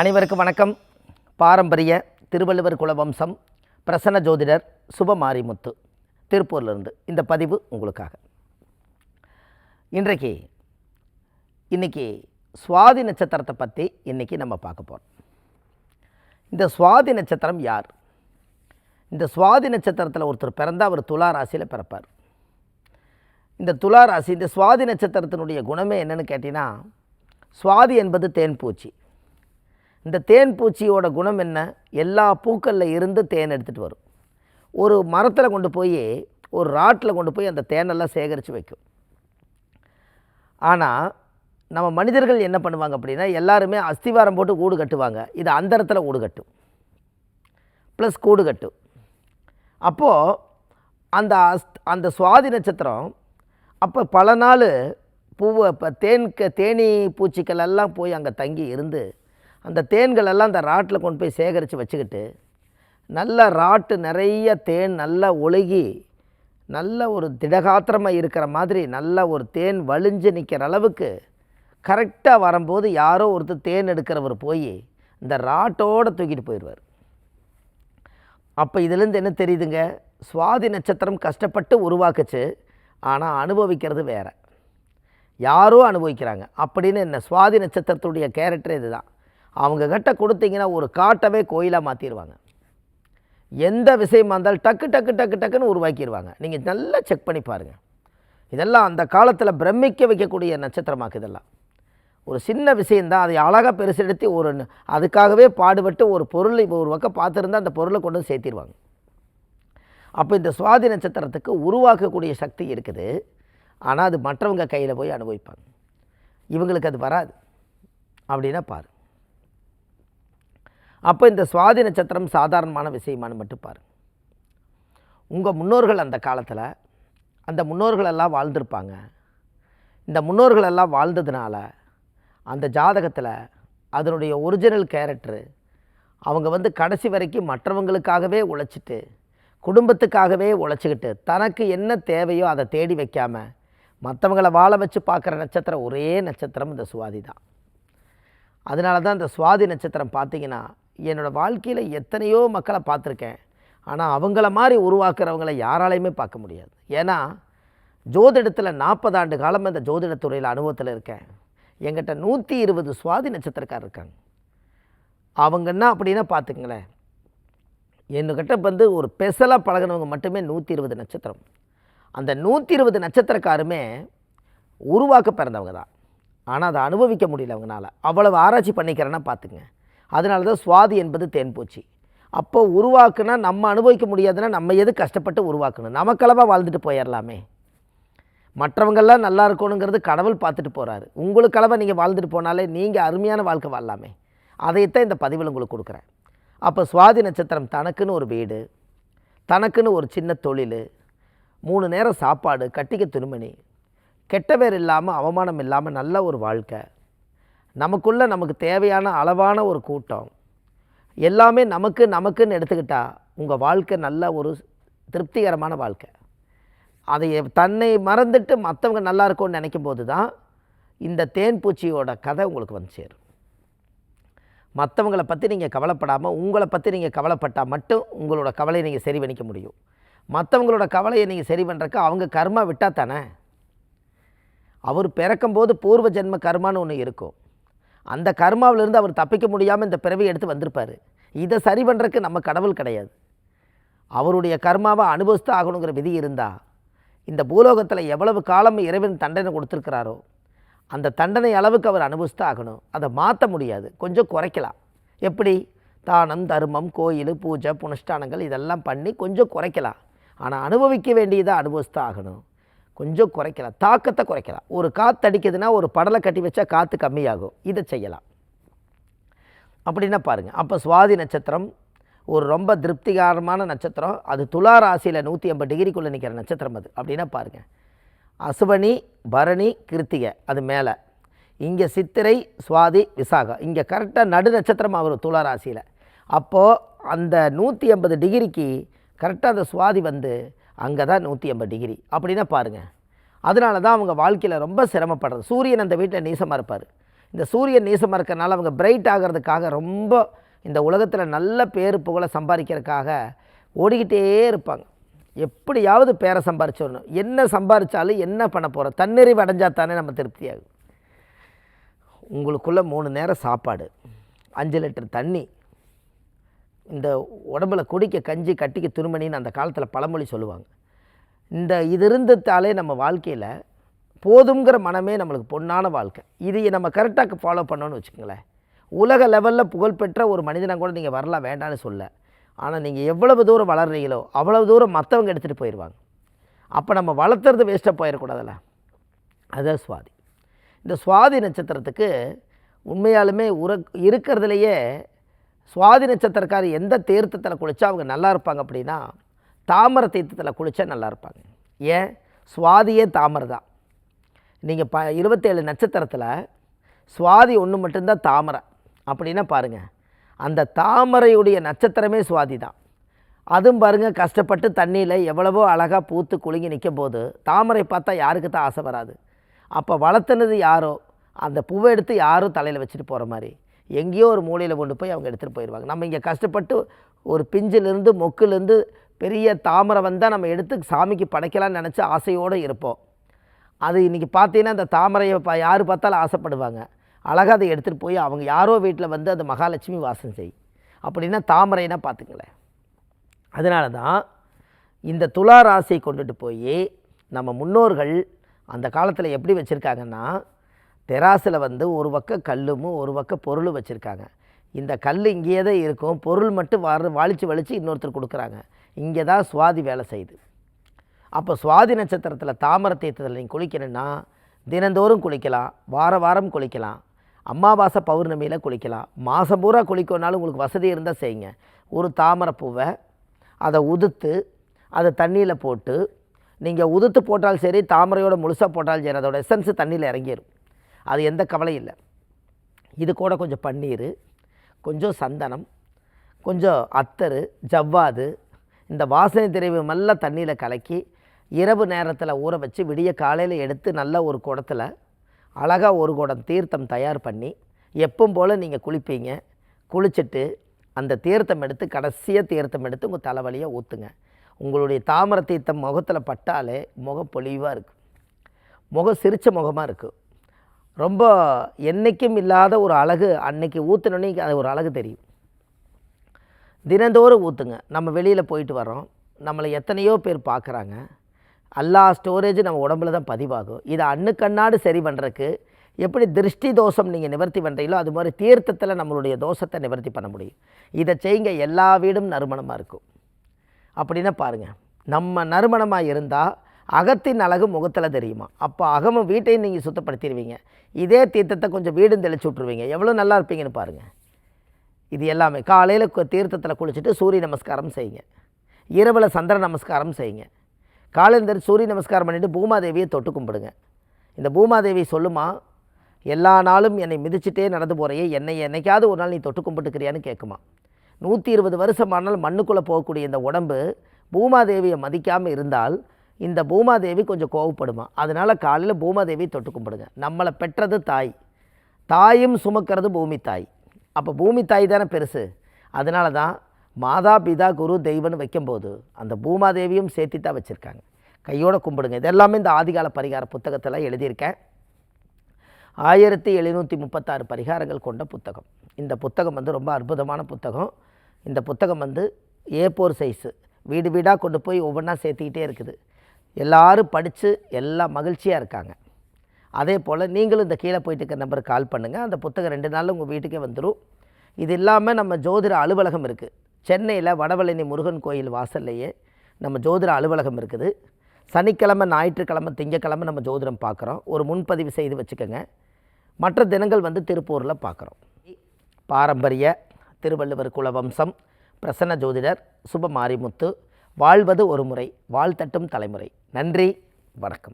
அனைவருக்கும் வணக்கம். பாரம்பரிய திருவள்ளுவர் குலவம்சம் பிரசன்ன ஜோதிடர் சுபமாரிமுத்து திருப்பூர்லேருந்து இந்த பதிவு உங்களுக்காக. இன்றைக்கு இன்னைக்கு சுவாதி நட்சத்திரத்தை பற்றி இன்னைக்கு நம்ம பார்க்க போகிறோம் இந்த சுவாதி நட்சத்திரம் யார்? இந்த சுவாதி நட்சத்திரத்தில் ஒருத்தர் பிறந்தால் அவர் துலா ராசியில் பிறப்பார். இந்த துலா ராசி இந்த சுவாதி நட்சத்திரத்தினுடைய குணமே என்னென்னு கேட்டிங்கன்னா சுவாதி என்பது தேன்பூச்சி இந்த தேன் பூச்சியோட குணம் என்ன? எல்லா பூக்களில் இருந்து தேன் எடுத்துகிட்டு வரும். ஒரு மரத்தில் கொண்டு போய் ஒரு ராட்டில் கொண்டு போய் அந்த தேனெல்லாம் சேகரித்து வைக்கும். ஆனால் நம்ம மனிதர்கள் என்ன பண்ணுவாங்க அப்படின்னா எல்லாருமே அஸ்திவாரம் போட்டு கூடு கட்டுவாங்க. இது அந்தரத்தில் கூடு கட்டும். ப்ளஸ் கூடு கட்டும். அப்போது அந்த அஸ் அந்த சுவாதி நட்சத்திரம் அப்போ பல நாள் பூவை இப்போ தேன் க- தேனீ பூச்சிகள் எல்லாம் போய் அங்கே தங்கி இருந்து அந்த தேன்கள் எல்லாம் அந்த ராட்டில் கொண்டு போய் சேகரித்து வச்சுக்கிட்டு நல்ல ராட்டு நிறைய தேன் நல்லா ஒழுகி நல்ல ஒரு திடகாத்திரமாக இருக்கிற மாதிரி நல்ல ஒரு தேன் வழிஞ்சு நிற்கிற அளவுக்கு கரெக்டாக வரும்போது யாரோ ஒருத்தர் தேன் எடுக்கிறவர் போய் இந்த ராட்டோட தூக்கிட்டு போயிடுவார். அப்போ இதுலேருந்து என்ன தெரியுதுங்க? சுவாதி நட்சத்திரம் கஷ்டப்பட்டு உருவாக்குச்சு. ஆனால் அனுபவிக்கிறது வேறு. யாரோ அனுபவிக்கிறாங்க. அப்படின்னு என்ன சுவாதி நட்சத்திரத்துடைய கேரக்டர் இதுதான். அவங்க கிட்ட கொடுத்தீங்கன்னா ஒரு காட்டவே கோயிலாக மாற்றிடுவாங்க எந்த விஷயமா இருந்தாலும் டக்கு டக்கு டக்கு டக்குன்னு உருவாக்கிடுவாங்க நீங்கள் நல்லா செக் பண்ணி பாருங்கள் இதெல்லாம் அந்த காலத்தில் பிரமிக்க வைக்கக்கூடிய நட்சத்திரமாக்கு இதெல்லாம். ஒரு சின்ன விஷயந்தான் அதை அழகாக பெருசெடுத்து ஒரு அதுக்காகவே பாடுபட்டு ஒரு பொருள் இப்போ ஒரு பக்கம் பார்த்துருந்தா அந்த பொருளை கொண்டு வந்து சேர்த்திருவாங்க. அப்போ இந்த சுவாதி நட்சத்திரத்துக்கு உருவாக்கக்கூடிய சக்தி இருக்குது. ஆனால் அது மற்றவங்க கையில் போய் அனுபவிப்பாங்க. இவங்களுக்கு அது வராது. அப்படின்னா பாரு அப்போ இந்த சுவாதி நட்சத்திரம் சாதாரணமான விஷயமானு மட்டும் பாரு உங்கள் முன்னோர்கள் அந்த காலத்தில் அந்த முன்னோர்கள் எல்லாம் வாழ்ந்திருப்பாங்க. இந்த முன்னோர்கள் எல்லாம் வாழ்ந்ததுனால அந்த ஜாதகத்தில் அதனுடைய ஒரிஜினல் கேரக்டரு அவங்க வந்து கடைசி வரைக்கும் மற்றவங்களுக்காகவே உழைச்சிட்டு குடும்பத்துக்காகவே உழைச்சிக்கிட்டு தனக்கு என்ன தேவையோ அதை தேடி வைக்காம மற்றவங்கள வாழ வச்சு பார்க்குற நட்சத்திரம் ஒரே நட்சத்திரம் இந்த சுவாதி தான். அதனால தான் இந்த சுவாதி நட்சத்திரம் பார்த்திங்கன்னா என்னோடய வாழ்க்கையில் எத்தனையோ மக்களை பார்த்துருக்கேன். ஆனால் அவங்கள மாதிரி உருவாக்குறவங்கள யாராலையுமே பார்க்க முடியாது. ஏன்னா ஜோதிடத்தில் நாற்பது ஆண்டு காலம் இந்த ஜோதிடத்துறையில் அனுபவத்தில் இருக்கேன். எங்கிட்ட நூற்றி இருபது சுவாதி நட்சத்திரக்கார் இருக்காங்க. அவங்க என்ன அப்படின்னா பார்த்துக்குங்களேன். என்கிட்ட வந்து ஒரு பெசலாக பழகுனவங்க மட்டுமே நூற்றி இருபது நட்சத்திரம். அந்த நூற்றி இருபது நட்சத்திரக்காருமே உருவாக்க பிறந்தவங்க தான். ஆனால் அதை அனுபவிக்க முடியல அவங்களால அவ்வளவு ஆராய்ச்சி பண்ணிக்கிறேன்னா பார்த்துங்க அதனால தான் சுவாதி என்பது தேன்பூச்சி அப்போ உருவாக்குனா நம்ம அனுபவிக்க முடியாதுன்னா நம்ம எது கஷ்டப்பட்டு உருவாக்கணும்? நமக்களவாக வாழ்ந்துட்டு போயிடலாமே மற்றவங்கெல்லாம் நல்லா இருக்கணுங்கிறது கடவுள் பார்த்துட்டு போகிறாரு உங்களுக்களவாக நீங்கள் வாழ்ந்துட்டு போனாலே நீங்கள் அருமையான வாழ்க்கை வாழலாமே. அதைத்தான் இந்த பதிவில் உங்களுக்கு கொடுக்குறேன். அப்போ சுவாதி நட்சத்திரம் தனக்குன்னு ஒரு வீடு தனக்குன்னு ஒரு சின்ன தொழில் மூணு நேரம் சாப்பாடு கட்டிக்க துணிமணி கெட்ட பேர் இல்லாமல் அவமானம் இல்லாமல் நல்ல ஒரு வாழ்க்கை நமக்குள்ளே நமக்கு தேவையான அளவான ஒரு கூட்டம். எல்லாமே நமக்கு நமக்குன்னு எடுத்துக்கிட்டால் உங்கள் வாழ்க்கை நல்ல ஒரு திருப்திகரமான வாழ்க்கை. அதை தன்னை மறந்துட்டு மற்றவங்க நல்லா இருக்கும்னு நினைக்கும் போது தான் இந்த தேன் பூச்சியோட கதை உங்களுக்கு வந்து சேரும். மற்றவங்களை பற்றி நீங்கள் கவலைப்படாமல் உங்களை பற்றி நீங்கள் கவலைப்பட்டால் மட்டும் உங்களோட கவலையை நீங்கள் சரி பண்ணிக்க முடியும். மற்றவங்களோட கவலையை நீங்கள் சரி பண்ணுறக்கு அவங்க கர்மா விட்டால் தானே அவர் பிறக்கும்போது பூர்வ ஜென்ம கர்மான்னு ஒன்று இருக்கும். அந்த கர்மாவிலிருந்து அவர் தப்பிக்க முடியாமல் இந்த பிறவியை எடுத்து வந்திருப்பார். இதை சரி பண்ணுறக்கு நம்ம கடவுள் கிடையாது. அவருடைய கர்மாவை அனுபவித்து ஆகணுங்கிற விதி இருந்தால் இந்த பூலோகத்தில் எவ்வளவு காலம் இறைவன் தண்டனை கொடுத்துருக்கிறாரோ அந்த தண்டனை அளவுக்கு அவர் அனுபவித்து ஆகணும். அதை மாற்ற முடியாது. கொஞ்சம் குறைக்கலாம். எப்படி? தானம் தர்மம் கோயில் பூஜை புனஷ்டானங்கள் இதெல்லாம் பண்ணி கொஞ்சம் குறைக்கலாம். ஆனால் அனுபவிக்க வேண்டியதை அனுபவித்து ஆகணும். கொஞ்சம் குறைக்கலாம் தாக்கத்தை குறைக்கலாம் ஒரு காற்று அடிக்குதுன்னா ஒரு படலை கட்டி வச்சா காற்று கம்மியாகும். இதை செய்யலாம். அப்படின்னா பாருங்கள் அப்போ சுவாதி நட்சத்திரம் ஒரு ரொம்ப திருப்திகரமான நட்சத்திரம். அது துலா ராசியில் நூற்றி ஐம்பது டிகிரிக்குள்ளே நிற்கிற நட்சத்திரம் அது. அப்படின்னா பாருங்கள் அசுவனி பரணி கிருத்திகை அது மேலே. இங்கே சித்திரை சுவாதி விசாகம். இங்கே கரெக்டாக நடு நட்சத்திரம் வரும் துலா ராசியில். அப்போது அந்த நூற்றி ஐம்பது டிகிரிக்கு கரெக்டாக அந்த சுவாதி வந்து அங்கே தான் நூற்றி ஐம்பது டிகிரி அப்படின்னா பாருங்கள் அதனால தான் அவங்க வாழ்க்கையில் ரொம்ப சிரமப்படுறது. சூரியன் அந்த வீட்டில் நீசமாக இருப்பார். இந்த சூரியன் நீசமாக இருக்கிறனால அவங்க பிரைட் ஆகிறதுக்காக ரொம்ப இந்த உலகத்தில் நல்ல பேர் புகழை சம்பாதிக்கிறதுக்காக ஓடிக்கிட்டே இருப்பாங்க. எப்படியாவது பேரை சம்பாரிச்சிடணும். என்ன சம்பாரித்தாலும் என்ன பண்ண போகிறோம் தன்னிறைவு அடைஞ்சா தானே நம்ம திருப்தியாகும் உங்களுக்குள்ளே மூணு நேரம் சாப்பாடு. அஞ்சு லிட்டர் தண்ணி. இந்த உடம்புல குடிக்க கஞ்சி கட்டிக்க துருமணின்னு அந்த காலத்தில் பழமொழி சொல்லுவாங்க. இந்த இது இருந்ததாலே நம்ம வாழ்க்கையில் போதுங்கிற மனமே நம்மளுக்கு பொன்னான வாழ்க்கை. இதை நம்ம கரெக்டாக ஃபாலோ பண்ணோன்னு வச்சுக்கோங்களேன். உலக லெவலில் புகழ்பெற்ற ஒரு மனிதனை கூட நீங்கள் வரலாம் வேண்டான்னு சொல்ல. ஆனால் நீங்கள் எவ்வளவு தூரம் வளர்றீங்களோ அவ்வளவு தூரம் மற்றவங்க எடுத்துகிட்டு போயிடுவாங்க அப்போ நம்ம வளர்த்துறது வேஸ்ட்டாக போயிடக்கூடாதுல்ல. அதுதான் சுவாதி. இந்த சுவாதி நட்சத்திரத்துக்கு உண்மையாலுமே உர இருக்கிறதுலையே சுவாதி நட்சத்திரக்கார் எந்த தீர்த்தத்தில் குளித்தா அவங்க நல்லா இருப்பாங்க அப்படின்னா தாமரை தீர்த்தத்தில் குளித்தா நல்லா இருப்பாங்க. ஏன்? சுவாதியே தாமரை தான். நீங்கள் ப இருபத்தேழு நட்சத்திரத்தில் சுவாதி ஒன்று மட்டும்தான் தாமரை. அப்படின்னா பாருங்கள் அந்த தாமரையுடைய நட்சத்திரமே சுவாதி தான். அதுவும் பாருங்கள் கஷ்டப்பட்டு தண்ணியில் எவ்வளவோ அழகாக பூத்து குலுங்கி நிற்கும் போது தாமரை பார்த்தா யாருக்கு தான் ஆசை வராது. அப்போ வளர்த்துனது யாரோ? அந்த பூவை எடுத்து யாரோ தலையில் வச்சுட்டு போகிற மாதிரி. எங்கேயோ ஒரு மூலையில் கொண்டு போய் அவங்க எடுத்துகிட்டு போயிடுவாங்க நம்ம இங்கே கஷ்டப்பட்டு ஒரு பிஞ்சிலிருந்து மொக்குலேருந்து பெரிய தாமரை வந்தால் நம்ம எடுத்து சாமிக்கு படைக்கலாம்னு நினச்சி ஆசையோடு இருப்போம். அது இன்றைக்கி பார்த்தீங்கன்னா அந்த தாமரையை பா யார் பார்த்தாலும் ஆசைப்படுவாங்க. அழகாக அதை எடுத்துகிட்டு போய் அவங்க யாரோ வீட்டில் வந்து அந்த மகாலட்சுமி வாசம் செய். அப்படின்னா தாமரைனா பார்த்துங்களேன் அதனால தான் இந்த துளா ராசியை கொண்டுட்டு போய் நம்ம முன்னோர்கள் அந்த காலத்தில் எப்படி வச்சுருக்காங்கன்னா டெராஸில் வந்து ஒரு பக்கம் கல்லும் ஒரு பக்கம் பொருளும் வச்சுருக்காங்க. இந்த கல் இங்கேயே தான் இருக்கும். பொருள் மட்டும் வர வாழிச்சு வலித்து இன்னொருத்தர் கொடுக்குறாங்க. இங்கே தான் சுவாதி வேலை செய்யுது. அப்போ சுவாதி நட்சத்திரத்தில் தாமரை தீர்த்தத்தில் நீங்கள் குளிக்கணும்னா தினந்தோறும் குளிக்கலாம் வார வாரம் குளிக்கலாம் அமாவாசை பௌர்ணமியில் குளிக்கலாம். மாதம் பூரா குளிக்கணுனாலும் உங்களுக்கு வசதி இருந்தால் செய்யுங்க. ஒரு தாமரை பூவை அதை உதுத்து அதை தண்ணியில் போட்டு நீங்கள் உதுத்து போட்டாலும் சரி தாமரையோட முழுசாக போட்டாலும் சரி அதோட எசன்ஸு தண்ணியில் இறங்கிடும் அது எந்த கவலையும் இல்லை. இது கூட கொஞ்சம் பன்னீர் கொஞ்சம் சந்தனம் கொஞ்சம் அத்தர் ஜவ்வாது இந்த வாசனை திரைவு மெல்ல தண்ணியில் கலக்கி இரவு நேரத்தில் ஊற வச்சு விடிய காலையில் எடுத்து நல்ல ஒரு குடத்தில் அழகாக ஒரு குடம் தீர்த்தம் தயார் பண்ணி எப்பவும் போல் நீங்கள் குளிப்பீங்க. குளிச்சுட்டு அந்த தீர்த்தம் எடுத்து கடைசியாக தீர்த்தம் எடுத்து உங்கள் தலைவலியாக ஊற்றுங்க உங்களுடைய தாமரை தீர்த்தம் முகத்தில் பட்டாலே முகம் பொலிவாக இருக்கும். முகம் சிரித்த முகமாக இருக்கும். ரொம்ப என்றைக்கும் இல்லாத ஒரு அழகு அன்னைக்கு ஊற்றினோன்னே அது ஒரு அழகு தெரியும். தினந்தோறும் ஊற்றுங்க நம்ம வெளியில் போயிட்டு வரோம் நம்மளை எத்தனையோ பேர் பார்க்குறாங்க. எல்லா ஸ்டோரேஜ் நம்ம உடம்புல தான் பதிவாகும். இதை அண்ணுக்கண்ணாடு சரி பண்ணுறக்கு எப்படி திருஷ்டி தோஷம் நீங்கள் நிவர்த்தி பண்ணுறீங்களோ அது மாதிரி தீர்த்தத்தில் நம்மளுடைய தோஷத்தை நிவர்த்தி பண்ண முடியும். இதை செய்யுங்க எல்லா வீடும் நறுமணமாக இருக்கும். அப்படின்னா பாருங்கள் நம்ம நறுமணமாக இருந்தால் அகத்தின் அழகு முகத்தில் தெரியுமா? அப்போ அகமும் வீட்டையும் நீங்கள் சுத்தப்படுத்திடுவீங்க. இதே தீர்த்தத்தை கொஞ்சம் வீடும் தெளிச்சு விட்ருவீங்க எவ்வளோ நல்லா இருப்பீங்கன்னு பாருங்கள் இது எல்லாமே. காலையில் தீர்த்தத்தில் குளிச்சுட்டு சூரிய நமஸ்காரம் செய்யுங்க. இரவில் சந்திர நமஸ்காரம் செய்யுங்க. காலையில் சூரிய நமஸ்காரம் பண்ணிவிட்டு பூமாதேவியை தொட்டு கும்பிடுங்க. இந்த பூமாதேவி சொல்லுமா எல்லா நாளும் என்னை மிதிச்சிட்டே நடந்து போகிறையே என்னை என்னைக்காவது ஒரு நாள் நீ தொட்டு கும்பிட்டுக்கிறியான்னு கேட்குமா நூற்றி இருபது வருஷமானால் மண்ணுக்குள்ளே போகக்கூடிய இந்த உடம்பு பூமாதேவியை மதிக்காமல் இருந்தால் இந்த பூமாதேவி கொஞ்சம் கோவப்படுமா? அதனால் காலையில் பூமாதேவி தொட்டு கும்பிடுங்க. நம்மளை பெற்றது தாய். தாயும் சுமக்கிறது பூமி தாய். அப்போ பூமி தாய் தானே பெருசு. அதனால தான் மாதா பிதா குரு தெய்வம்னு வைக்கும்போது அந்த பூமாதேவியும் சேர்த்தி தான் வச்சுருக்காங்க. கையோட கும்பிடுங்க. இதெல்லாமே இந்த ஆதிகால பரிகார புத்தகத்தில் எழுதியிருக்கேன். ஆயிரத்தி எழுநூற்றி முப்பத்தாறு பரிகாரங்கள் கொண்ட புத்தகம். இந்த புத்தகம் வந்து ரொம்ப அற்புதமான புத்தகம். இந்த புத்தகம் வந்து ஏ போர் சைஸு வீடு வீடாக கொண்டு போய் ஒவ்வொன்றா சேர்த்துக்கிட்டே இருக்குது. எல்லோரும் படித்து எல்லாம் மகிழ்ச்சியாக இருக்காங்க. அதே போல் நீங்களும் இந்த கீழே போயிட்டு இருக்க நம்பருக்கு கால் பண்ணுங்கள் அந்த புத்தகம் ரெண்டு நாளில் உங்கள் வீட்டுக்கே வந்துடும் இது இல்லாமல் நம்ம ஜோதிட அலுவலகம் இருக்குது சென்னையில் வடவழனி முருகன் கோயில் வாசல்லையே நம்ம ஜோதிட அலுவலகம் இருக்குது. சனிக்கிழமை ஞாயிற்றுக்கிழமை திங்கக்கிழமை நம்ம ஜோதிடம் பார்க்குறோம் ஒரு முன்பதிவு செய்து வச்சுக்கோங்க. மற்ற தினங்கள் வந்து திருப்பூரில் பார்க்குறோம் பாரம்பரிய திருவள்ளுவர் குலவம்சம் பிரசன்ன ஜோதிடர் சுப மாரிமுத்து வாழ்வது ஒரு முறை வாழ்த்தட்டும் தலைமுறை. நன்றி வணக்கம்.